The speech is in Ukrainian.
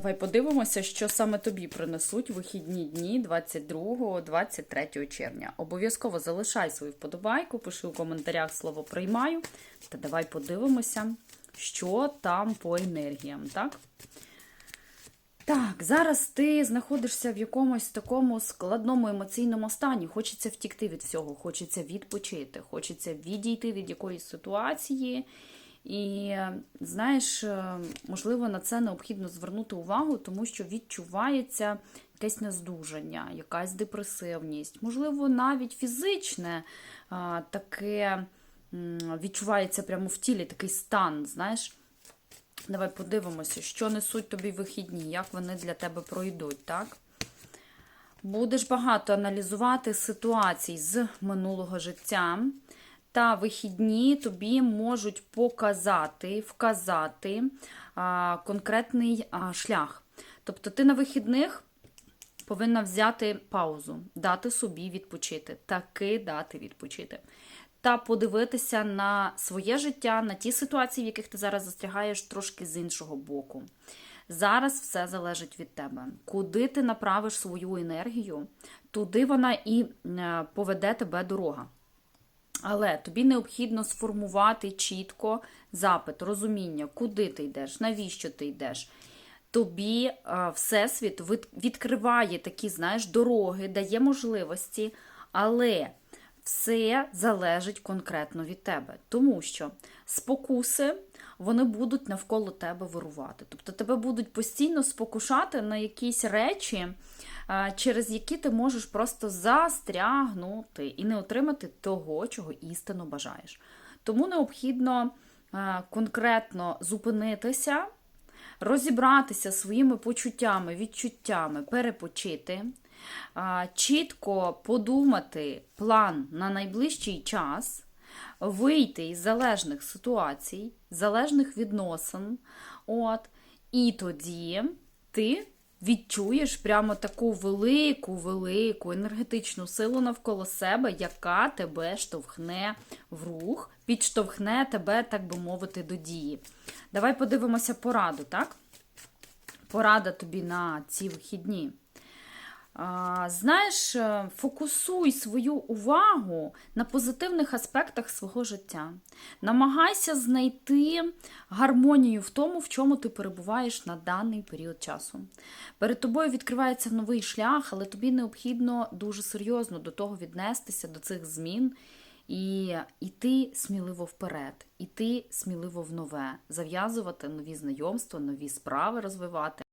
Давай подивимося, що саме тобі принесуть вихідні дні 22-23 червня. Обов'язково залишай свою вподобайку, пиши у коментарях слово приймаю. Та давай подивимося, що там по енергіям, так? Так, зараз ти знаходишся в якомусь такому складному емоційному стані. Хочеться втікти від всього, хочеться відпочити, хочеться відійти від якоїсь ситуації. І знаєш, е, можливо, на це необхідно звернути увагу, тому що відчувається якесь нездужання, якась депресивність, можливо, навіть фізичне таке відчувається прямо в тілі такий стан, знаєш. Давай подивимося, що несуть тобі вихідні, як вони для тебе пройдуть, так? Будеш багато аналізувати ситуацій з минулого життя, та вихідні тобі можуть показати, вказати а, конкретний а, шлях. Тобто ти на вихідних повинна взяти паузу, дати собі відпочити, таки дати відпочити. Та подивитися на своє життя, на ті ситуації, в яких ти зараз застрягаєш, трошки з іншого боку. Зараз все залежить від тебе. Куди ти направиш свою енергію, туди вона і е, поведе тебе дорога. Але тобі необхідно сформувати чітко запит, розуміння, куди ти йдеш, навіщо ти йдеш. Тобі е, Всесвіт відкриває такі, знаєш, дороги, дає можливості, але все залежить конкретно від тебе. Тому що спокуси вони будуть навколо тебе вирувати. Тобто тебе будуть постійно спокушати на якісь речі, через які ти можеш просто застрягнути і не отримати того, чого істинно бажаєш. Тому необхідно е, конкретно зупинитися, розібратися своїми почуттями, відчуттями, перепочити, чітко подумати план на найближчий час, вийти із залежних ситуацій, залежних відносин. От, і тоді ти відчуєш прямо таку велику, велику енергетичну силу навколо себе, яка тебе штовхне в рух, підштовхне тебе, так би мовити, до дії. Давай подивимося пораду, так? Порада тобі на ці вихідні. Знаєш, е, фокусуй свою увагу на позитивних аспектах свого життя. Намагайся знайти гармонію в тому, в чому ти перебуваєш на даний період часу. Перед тобою відкривається новий шлях, але тобі необхідно дуже серйозно до того віднестися, до цих змін. І йти сміливо вперед, іти сміливо в нове, зав'язувати нові знайомства, нові справи розвивати.